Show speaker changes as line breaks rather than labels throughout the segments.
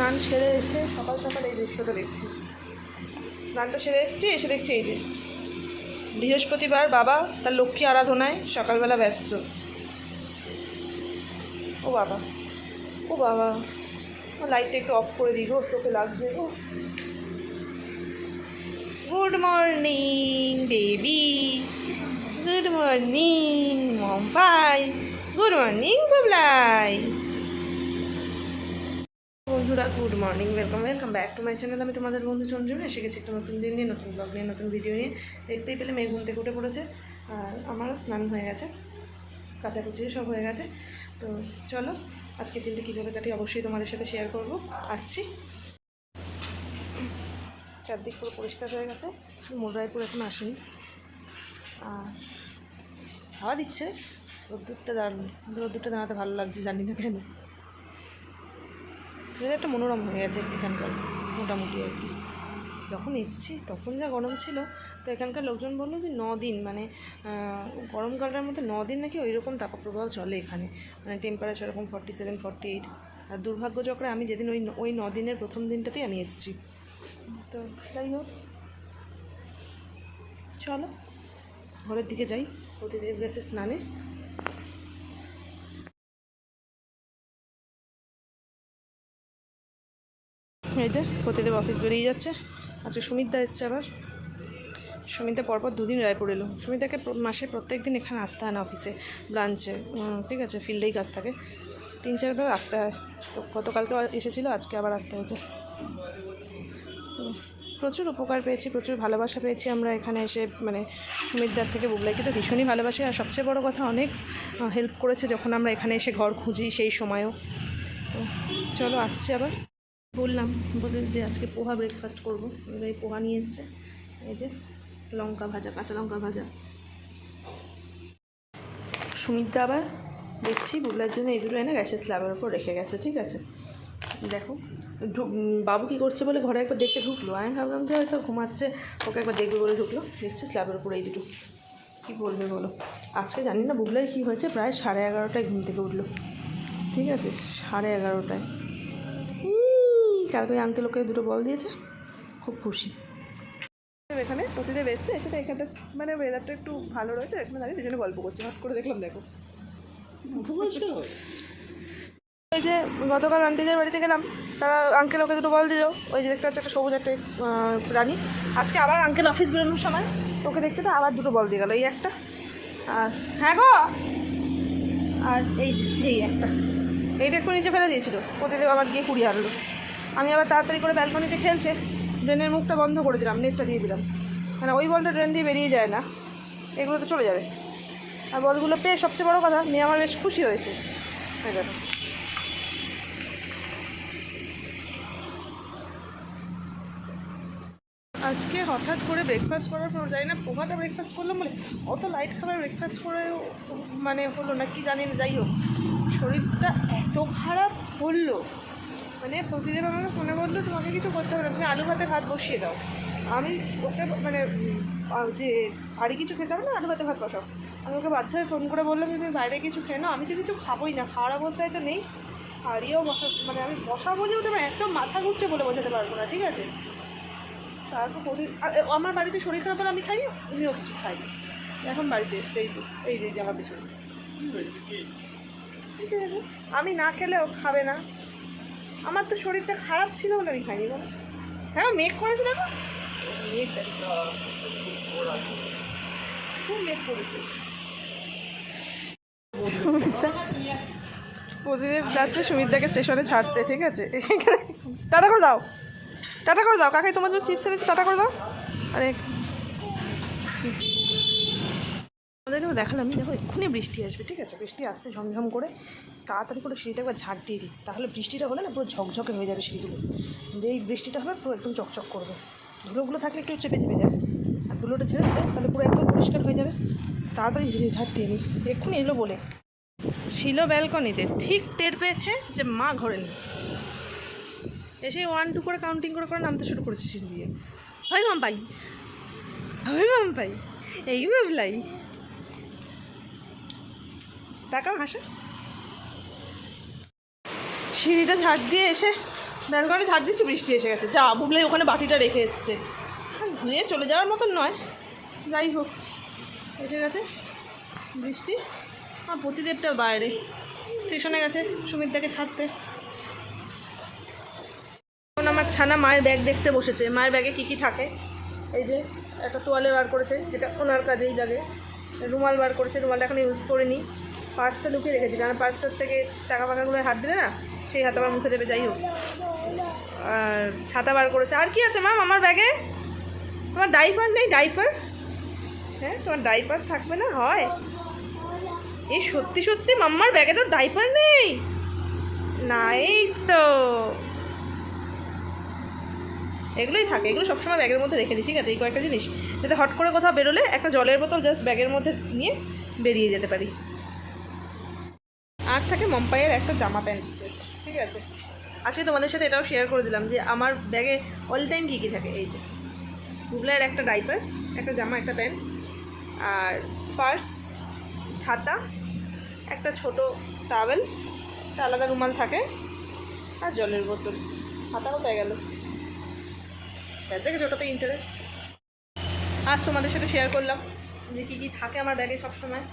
স্নান সেরে এসে সকাল সকাল এই দৃশ্যটা দেখছি। স্নানটা সেরে এসেছি, এসে দেখছি এই যে বৃহস্পতিবার বাবা তার লক্ষ্মী আরাধনায় সকালবেলা ব্যস্ত। ও বাবা ও বাবা লাইটটা একটু অফ করে দিই গো, চোখে লাগছে গো। Good morning baby good morning Mampai good morning Bablai বন্ধুরা good morning welcome welcome back to my channel আমি তোমাদের বন্ধু চন্দ্রমা এসে গেছি একটা নতুন দিন নিয়ে, নতুন ব্লগ নিয়ে, নতুন ভিডিও নিয়ে। দেখতেই পেলে মেয়ে ঘুম থেকে উঠে পড়েছে, আর আমারও স্নান হয়ে গেছে, কাচাকুচি সব হয়ে গেছে। তো চলো আজকে দিনটা কীভাবে কাটি অবশ্যই তোমাদের সাথে শেয়ার করব। আসছি। চারদিক পুরো পরিষ্কার হয়ে গেছে মোটরাইপুর এখন আসেনি। আর হাওয়া দিচ্ছে, রোদ্দুরটা দাঁড়ানো রোদ্দুরটা দাঁড়াতে ভালো লাগছে, জানি না কেন। এটা একটা মনোরম হয়ে গেছে এখানকার মোটামুটি আর কি। যখন এসেছি তখন যা গরম ছিল, তো এখানকার লোকজন বলল যে দিন মানে গরমকালটার মধ্যে দিন নাকি ওই রকম তাপপ্রবাহ চলে এখানে। মানে টেম্পারেচার এরকম ফর্টি সেভেন ফর্টি এইট আর দুর্ভাগ্যচক্রে আমি যেদিন ওই ওই দিনের প্রথম দিনটাতেই আমি এসেছি। তো যাই হোক, চলো, ঘরের দিকে যাই। প্রতিদেব গেছে স্নানে। এই যে প্রতিদেব অফিস বেরিয়ে যাচ্ছে। আজকে সুমিতদা এসছে আবার। সুমিতা পরপর দুদিন রায়পুর এলো। সুমিতাকে মাসে প্রত্যেক দিন এখানে আসতে হয় না অফিসে ব্রাঞ্চে ঠিক আছে ফিল্ডেই কাজ থাকে। তিন চারবার আসতে হয়। তো গতকালকে এসেছিল, আজকে আবার আসতে হয়েছে। প্রচুর উপকার পেয়েছি, প্রচুর ভালোবাসা পেয়েছি আমরা এখানে এসে। মানে সুমিতদার থেকে বুবলাইকে তো ভীষণই ভালোবাসি। আর সবচেয়ে বড় কথা, অনেক হেল্প করেছে যখন আমরা এখানে এসে ঘর খুঁজি সেই সময়ও। তো চলো, আসছি আবার। বললাম বলে যে আজকে পোহা ব্রেকফাস্ট করব। এই পোহা নিয়ে এসছে। এই যে লঙ্কা ভাজা, কাঁচা লঙ্কা ভাজা। সুমিতদা আবার দেখছি বুবলার জন্য এই দুটো এনে গ্যাসের স্ল্যাবের ওপর রেখে গেছে, ঠিক আছে? দেখো বাবু কী করছে বলে ঘরে একবার দেখতে ঢুকলো? আমি ভাবলাম যে হয়তো ঘুমাচ্ছে, ওকে একবার দেখবে বলে ঢুকলো। দেখছি স্ল্যাবের উপর এই দুটো। কী বলবে বলো? আজকে জানি না বুবলাই কী হয়েছে, প্রায় সাড়ে এগারোটায় ঘুম থেকে উঠল। ঠিক আছে? সাড়ে এগারোটায়। ওই আঙ্কেল ওকে দুটো বল দিয়েছে। খুব খুশি। এখানে প্রতিদেব এসছে এসে তো এখানটা মানে ওয়েদারটা একটু ভালো রয়েছে এখানে দাঁড়িয়ে দুজনে গল্প করছে হট করে দেখলাম দেখো। ওই যে গতকাল আন্টিদের বাড়িতে গেলাম তারা আঙ্কেল ওকে দুটো বল দিল। ওই যে দেখতে পাচ্ছি একটা সবুজ একটা রানী। আজকে আবার আঙ্কেল অফিস বেরোনোর সময় ওকে দেখতে তো আবার দুটো বল দিয়ে গেল এই একটা। আর হ্যাঁ গো! আর এই যে এই একটা। এইটা একটু নিচে ফেলে দিয়েছিল প্রতিদেব আবার গিয়ে কুড়িয়ে আনলো। আমি আবার তাড়াতাড়ি করে ব্যালকনিতে খেলছে, ড্রেনের মুখটা বন্ধ করে দিলাম, নেটটা দিয়ে দিলাম। মানে ওই বলটা ড্রেন দিয়ে বেরিয়ে যায় না, এগুলো তো চলে যাবে। আর বলগুলো পেয়ে সবচেয়ে বড় কথা, মেয়ে আমার বেশ খুশি হয়েছে। হয়ে আজকে হঠাৎ করে ব্রেকফাস্ট করার পর, জানি না পোহাটা ব্রেকফাস্ট করলাম বলে, অত লাইট খাবার ব্রেকফাস্ট করে মানে হলো না কি জানি না, যাই হোক, শরীরটা এত খারাপ হলো। মানে প্রতিদিন আমাকে ফোনে বলল তোমাকে কিছু করতে হবে না তুমি আলু ভাতে ভাত বসিয়ে দাও। আমি ওকে মানে যে বাড়ি কিছু খেতে হবে না আলু ভাতে ভাত বসাও। আমি ওকে বাধ্য হয়ে ফোন করে বললাম যে তুমি বাইরে কিছু খেয়ে নাও আমি তো কিছু খাবোই না খাওয়ার অবস্থায় তো নেই। হারিয়েও বসা মানে আমি বসা বলে ওটা আমার এত মাথা ঘুরছে বলে বোঝাতে পারব না ঠিক আছে? তারপর প্রতি আর এ- আমার বাড়িতে শরীর খারাপ হলে আমি খাই উনিও কিছু খাই এখন বাড়িতে এসছে এই তো এই যে জামা পিছনে। ঠিক আছে। আমি না খেলেও খাবে না। আমার তো শরীরটা খারাপ ছিল বলে আমি খাইনি বলো হ্যাঁ মেঘ করেছে দেখো। খুব মেঘ করেছে। প্রতিদিন যাচ্ছে সুমিতদাকে স্টেশনে ছাড়তে, ঠিক আছে? টাটা করে দাও। টাটা করে দাও। কাকাই, তোমার জন্য চিপস এনেছে, টাটা করে দাও। আরে আমাদেরকেও দেখালাম দেখো এক্ষুনি বৃষ্টি আসবে, ঠিক আছে? বৃষ্টি আসছে ঝমঝম করে। তাড়াতাড়ি করে সিঁড়িটা একবার ঝাঁট দিয়ে দিই। তাহলে বৃষ্টিটা হলে না পুরো ঝকঝকে হয়ে যাবে সিঁড়িগুলো। যেই বৃষ্টিটা হবে পুরো একদম চকচক করবে। ধুলোগুলো থাকলে একটু চেপে চেপে যাবে আর ধুলোটা ছেড়ে দিলে তাহলে পুরো একদম পরিষ্কার হয়ে যাবে। তাড়াতাড়ি ঝে- ঝাড় দিয়ে নিই এক্ষুনি এলো বলে। ছিল ব্যালকনিতে। ঠিক টের পেয়েছে যে মা ঘরে নেই। এসে ওয়ান, টু করে কাউন্টিং করে করে নামতে শুরু করেছে সিঁড়ি দিয়ে। হয় মাম পাই হয় মাম পাই এই ভাবলাই তাকাও হাসা। সিঁড়িটা ঝাড় দিয়ে এসে, ব্যালকনি ঝাড় দিচ্ছি, বৃষ্টি এসে গেছে। যা, বুবলাই ওখানে বাটিটা রেখে এসছে। ধুয়ে চলে যাওয়ার মতন নয়। যাই হোক, এসে গেছে বৃষ্টি। আর প্রতিদেবটা বাইরে। স্টেশনে গেছে সুমিতদাকে ছাড়তে। এখন আমার ছানা মায়ের ব্যাগ দেখতে বসেছে। মায়ের ব্যাগে কী কী থাকে? এই যে, একটা তোয়ালে বার করেছে, যেটা ওনার কাজেই লাগে। রুমাল বার করেছে, রুমালটা এখন ইউজ করিনি। পার্সটা লুকিয়ে রেখেছি, কারণ পার্সটার থেকে টাকা ফাঁকাগুলো হাত দিলে না, সেই হাত আবার মুখে দেবে, যাই হোক। আর ছাতা বার করেছে। আর কি আছে ম্যাম আমার ব্যাগে? তোমার ডাইপার নেই? ডাইপার হ্যাঁ তোমার ডাইপার থাকবে না? হয়। এই সত্যি সত্যি, মাম্মার ব্যাগে তো ডাইপার নেই। নাই তো। এগুলোই থাকে, এগুলো সবসময় ব্যাগের মধ্যে রেখে দিই, ঠিক আছে? এই কয়েকটা জিনিস, যাতে হট করে কোথাও বেরোলে একটা জলের বোতল জাস্ট ব্যাগের মধ্যে নিয়ে বেরিয়ে যেতে পারি। আর থাকে মম্পাইয়ের একটা জামা প্যান্ট ঠিক আছে? আজকে তোমাদের সাথে এটাও শেয়ার করে দিলাম যে আমার ব্যাগে অল টাইম কী কী থাকে, এই যে। গুগলের একটা ডাইপার একটা জামা, একটা প্যান্ট, আর পার্স ছাতা, একটা ছোট টাওয়েল একটা আলাদা রুমাল থাকে, আর জলের বোতল। ছাতা কোথায় গেল? তার থেকে ওটাতে ইন্টারেস্ট আজ তোমাদের সাথে শেয়ার করলাম যে কী কী থাকে আমার ব্যাগে সবসময়।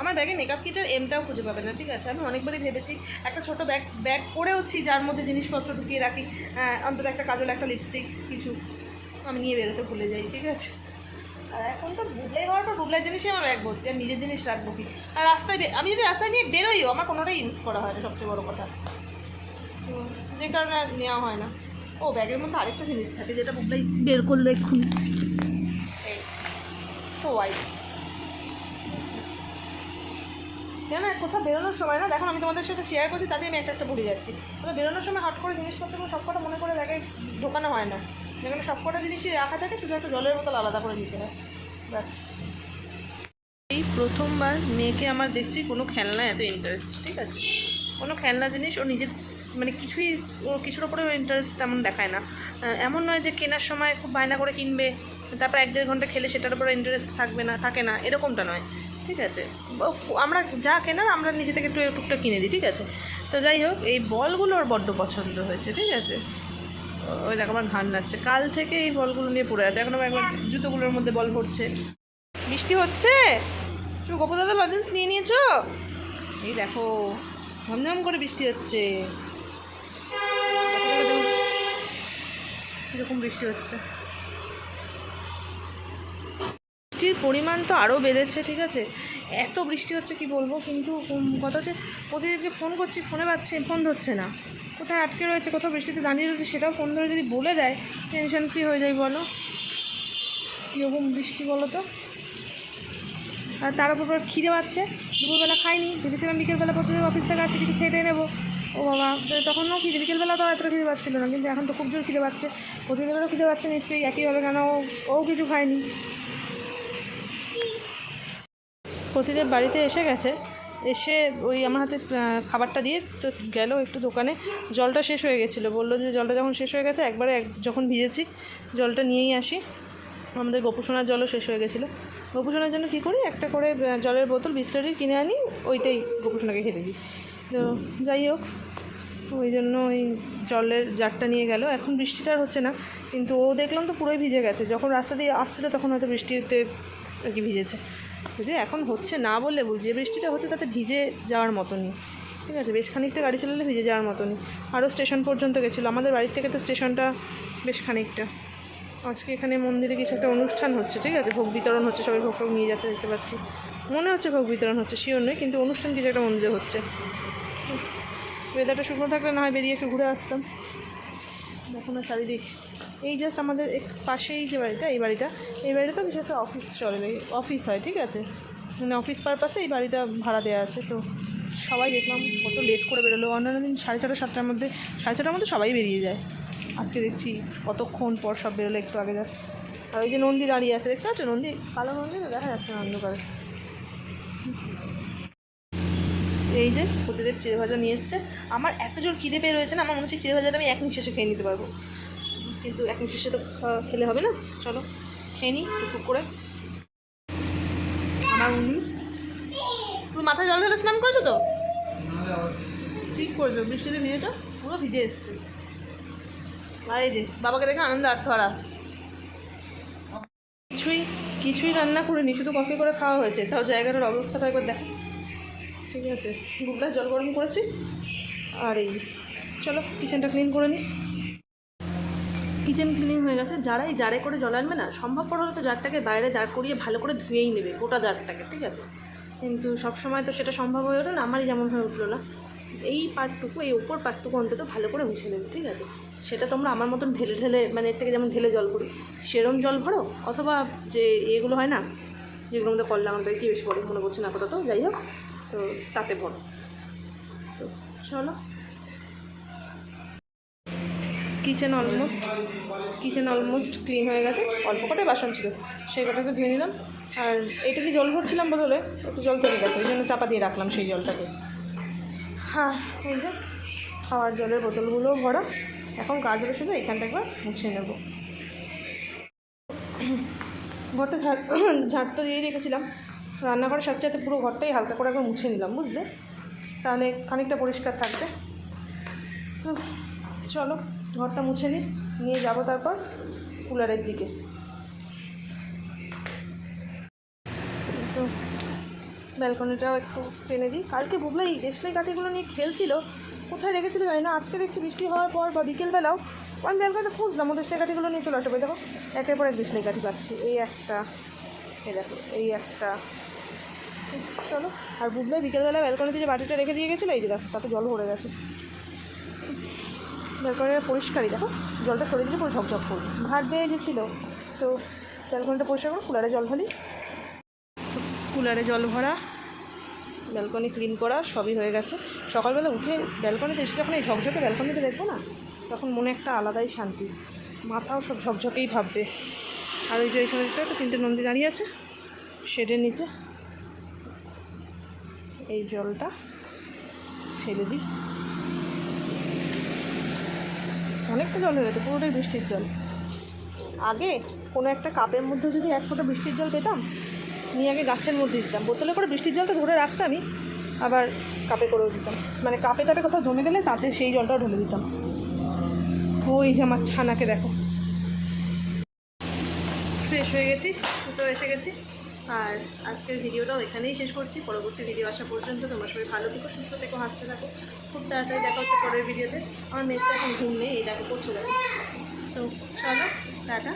আমার ব্যাগে মেকআপ কিটের এমটাও খুঁজে পাবে না ঠিক আছে? আমি অনেকবারই ভেবেছি একটা ছোট ব্যাগ ব্যাগ করেওছি যার মধ্যে জিনিসপত্র ঢুকিয়ে রাখি। আহ, অন্তত একটা কাজল একটা লিপস্টিক কিছু আমি নিয়ে বেরোতে ভুলে যাই ঠিক আছে? আর এখন তো বুবলাই হওয়ার পর বুবলাই জিনিসই আমার ব্যাগ ভর্তি আর নিজের জিনিস রাখব কি? আর রাস্তায় আমি যদি রাস্তায় নিয়ে বেরোইও আমার কোনোটাই ইউজ করা হয় না সবচেয়ে বড় কথা। যে কারণে আর নেওয়া হয় না। ও ব্যাগের মধ্যে আরেকটা জিনিস থাকে যেটা বুবলাই বের করল এক্ষুনি। হোয়াইট কেন? কোথাও বেরোনোর সময় না, দেখো আমি তোমাদের সাথে শেয়ার করছি তাতে আমি একটা একটা ভুলে যাচ্ছি। কোথাও বেরোনোর সময় হট করে জিনিসপত্রগুলো সব কটা মনে করে ব্যাগে ঢোকানো হয় না। যেখানে সব কটা জিনিসই রাখা থাকে, শুধু একটা জলের বোতল আলাদা করে নিতে হয়। ব্যাস। এই প্রথমবার মেয়েকে আমার দেখছি কোনো খেলনা এত ইন্টারেস্ট ঠিক আছে? কোনো খেলনা জিনিস, ও নিজের মানে কিছুই, ও কিছুর ওপরে ইন্টারেস্ট তেমন দেখায় না। এমন নয় যে কেনার সময় খুব বায়না করে কিনবে, তারপর এক দেড় ঘণ্টা খেলে সেটার উপরে ইন্টারেস্ট থাকবে না, থাকে না, এরকমটা নয়। ঠিক আছে? আমরা যা কেনার আমরা নিজে থেকে একটু টুকটা কিনে দিই, ঠিক আছে? তো যাই হোক, এই বলগুলো ওর বড্ড পছন্দ হয়েছে, ঠিক আছে? ওই দেখো আমার ঘান লাগছে কাল থেকে এই বলগুলো নিয়ে পড়ে আছে। এখন আমার একবার জুতোগুলোর মধ্যে বল পড়ছে। বৃষ্টি হচ্ছে? তুমি গোপদাদা লজেন্স নিয়ে নিয়েছো? এই দেখো, ঝমঝম করে বৃষ্টি হচ্ছে। কীরকম বৃষ্টি হচ্ছে। বৃষ্টির পরিমাণ তো আরও বেড়েছে, ঠিক আছে? এত বৃষ্টি হচ্ছে কি বলব? কিন্তু কথা হচ্ছে প্রতিদিনকে ফোন করছি ফোনে পাচ্ছে ফোন ধরছে না। কোথায় আটকে রয়েছে, কোথাও বৃষ্টিতে দাঁড়িয়ে রয়েছে, সেটাও ফোন ধরে যদি বলে দেয় টেনশন ফ্রি হয়ে যায় বলো? কীরকম বৃষ্টি বলো তো? আর তার উপর খিদে পাচ্ছে। দুপুরবেলা খাইনি ভেবেছিলাম বিকেলবেলা প্রতিদিন অফিস থেকে আসছে কিছু খেতে নেব। ও বাবা তখনও খিদে, বিকেলবেলা তো এতটা খিদে পাচ্ছিল না, কিন্তু এখন তো খুব জোর খিদে পাচ্ছে। প্রতিদিনেরও খিদে পাচ্ছে নিশ্চয়ই, একইভাবে কেন ও কিছু খায়নি। প্রতিদেব বাড়িতে এসে গেছে। এসে ওই আমার হাতে খাবারটা দিয়ে তো গেল একটু দোকানে। জলটা শেষ হয়ে গেছিল। বলল যে জলটা যখন শেষ হয়ে গেছে, একবারে এক, যখন ভিজেছি, জলটা নিয়েই আসি। আমাদের গোপুসোনার জলও শেষ হয়ে গেছিল। গোপুসোনার জন্য কী করি? একটা করে জলের বোতল বিস্লারি কিনে আনি, ওইটাই গোপুসোনাকে খেতে দিই। তো যাই হোক, ওই জন্য ওই জলের জারটা নিয়ে গেল। এখন বৃষ্টিটা হচ্ছে না, কিন্তু ও দেখলাম তো পুরোই ভিজে গেছে। যখন রাস্তা দিয়ে আসছিল, তখন হয়তো বৃষ্টিতে আর কি ভিজেছে। যদি এখন হচ্ছে না বললে বুঝি যে বৃষ্টিটা হচ্ছে তাতে ভিজে যাওয়ার মতনই। ঠিক আছে, বেশ খানিকটা গাড়ি চালালে ভিজে যাওয়ার মতনই। আরও স্টেশন পর্যন্ত গেছিল, আমাদের বাড়ির থেকে তো স্টেশনটা বেশ খানিকটা। আজকে এখানে মন্দিরে কিছু একটা অনুষ্ঠান হচ্ছে, ঠিক আছে? ভোগ বিতরণ হচ্ছে, সবাই ভোগ নিয়ে যাচ্ছে, দেখতে পাচ্ছি। মনে হচ্ছে ভোগ বিতরণ হচ্ছে শিওর নয়, কিন্তু অনুষ্ঠান কিছু একটা মন্দিরে হচ্ছে। ওয়েদারটা শুকনো থাকলে না হয় বেরিয়ে একটু ঘুরে আসতাম। দেখো না চারিদিক এই জাস্ট আমাদের এক- পাশেই যে বাড়িটা, এই বাড়িটা এই বাড়িটা তো বিশেষ অফিস চলে অফিস হয়, ঠিক আছে? মানে অফিস পারপাসে এই বাড়িটা ভাড়া দেওয়া আছে, তো সবাই দেখলাম কত লেট করে বেরোলো। অন্যান্য দিন সাড়ে ছটা, সাতটার মধ্যে সাড়ে ছটার মধ্যে সবাই বেরিয়ে যায়। আজকে দেখছি কতক্ষণ পর সব বেরোলো একটু আগে যাচ্ছে আর ওই যে নন্দী দাঁড়িয়ে আছে, দেখতে পাচ্ছ? নন্দী কালো নন্দী দেখা যাচ্ছে অন্ধকারে। এই যে প্রতিদেব চিড়ে ভাজা নিয়ে এসছে। আমার এত জোর খিদে পেয়ে রয়েছে না, আমার মনে হচ্ছে চিড়ে ভাজাটা আমি এক নিঃশ্বাসে খেয়ে নিতে পারব। কিন্তু এক নিঃশ্বাসে তো খেলে হবে না। চলো, খেয়ে নিই টুকটুক করে। আমার উনি, পুরো মাথায় জল ঢেলে স্নান করেছ তো? ঠিক করেছ, বৃষ্টিতে ভিজেছো? পুরো ভিজে এসছে। আর এই যে, বাবাকে দেখে আনন্দ আত্মহারা কিছুই কিছুই রান্না করিনি, শুধু কফি করে খাওয়া হয়েছে। তাও জায়গাটার অবস্থাটা একবার দেখ ঠিক আছে গুগলা জল গরম করেছি। আর এই, চলো কিচেনটা ক্লিন করে নিই কিচেন ক্লিনিং হয়ে গেছে। যারাই জারে করে জল আনবে না, সম্ভবপর হলে তো জারটাকে বাইরে দাঁড় করিয়ে ভালো করে ধুয়েই নেবে, গোটা জারটাকে, ঠিক আছে? কিন্তু সব সময় তো সেটা সম্ভব হয়ে ওঠে না, আমারই যেমন হয়ে উঠল না। এই পার্টটুকু এই ওপর পার্টটুকু অন্তত ভালো করে মুছে নেবে, ঠিক আছে? সেটা তোমরা আমার মতন ঢেলে ঢেলে মানে এর থেকে যেমন ঢেলে জল করি, সেরম জল ভরো, অথবা যে এগুলো হয় না, যেগুলোর মধ্যে করলাম আমাদের কি বেশি পড়ে মনে করছে না আপাতত, যাই হোক। তো তাতে ভরো তো চলো। Kitchen almost kitchen almost clean হয়ে গেছে। অল্প কটাই বাসন ছিল, সেই কটাকে ধুয়ে নিলাম। আর এটা কি জল ভরছিলাম বদলে একটু জল চলে গেছে, ওই জন্য চাপা দিয়ে রাখলাম সেই জলটাকে। হ্যাঁ এই যে, খাওয়ার জলের বোতলগুলোও ভরা। এখন কাজ হলো শুধু এখানটা একবার মুছে নেব। ঘরটা ঝাড় ঝাড় তো দিয়ে রেখেছিলাম। রান্নাঘরের সাথে সাথে পুরো ঘরটাই হালকা করে একবার মুছে নিলাম, বুঝলে? তাহলে খানিকটা পরিষ্কার থাকবে। চলো, ঘরটা মুছে নিই নিয়ে যাব তারপর কুলারের দিকে। তো ব্যালকনিটাও একটু টেনে দিই। কালকে বুবলা এই কাঠিগুলো নিয়ে খেলছিল, কোথায় রেখেছিল জানি না, আজকে দেখছি বৃষ্টি হওয়ার পর বা বিকেলবেলাও। আমি ব্যালকনিতে খুঁজলাম, ওদের কাঠিগুলো নিয়ে চলে আসবে। দেখো, একের পর এক দেশলাই কাঠি পাচ্ছি। এই একটা, এই দেখো, এই একটা চলো, আর বুবলাই বিকেলবেলা ব্যালকনিতে যে বাটিটা রেখে দিয়ে গেছিল, এই যে দেখো, তাতে জল ভরে গেছে। ব্যালকনিটা পরিষ্কারই, দেখো, জলটা সরে দিলে পুরো ঝকঝক করবে ভাত দিয়ে গেছিল তো ব্যালকনিটা পরিষ্কার করে কুলারে জল ঢালি। কুলারে জল ভরা ব্যালকনি ক্লিন করা, সবই হয়ে গেছে। সকালবেলা উঠে ব্যালকনিতে এসে যখন এই ঝকঝকে ব্যালকনিতে দেখব না, তখন মনে একটা আলাদাই শান্তি। মাথাও সব ঝকঝকেই ভাববে। আর ওই যে এখানে তিনটে নন্দী দাঁড়িয়ে আছে, শেডের নিচে। এই জলটা ফেলে দিই। অনেকটা জল হয়ে গেছে, পুরোটাই বৃষ্টির জল। আগে কোনো একটা কাপের মধ্যে যদি এক ফোঁটা বৃষ্টির জল পেতাম, নিয়ে আগে গাছের মধ্যে দিতাম। বোতলে করে বৃষ্টির জলটা ধরে রাখতামই আবার কাপে করেও দিতাম। মানে কাপে টাপে কোথাও জমে গেলে তাতে সেই জলটাও ঢেলে দিতাম। ওই যে আমার ছানাকে দেখো। ফ্রেশ হয়ে গেছি তো এসে গেছি। আর আজকের ভিডিওটাও এখানেই শেষ করছি। পরবর্তী ভিডিও আসা পর্যন্ত তোমার সবাই ভালো থেকো, সুস্থ থেকো, হাসতে থাকো। খুব তাড়াতাড়ি দেখা হচ্ছে পরের ভিডিওতে আমার মেয়েটা এখন ঘুম নেই, এই দেখো করছে দেখো। তো চলো, টাটা।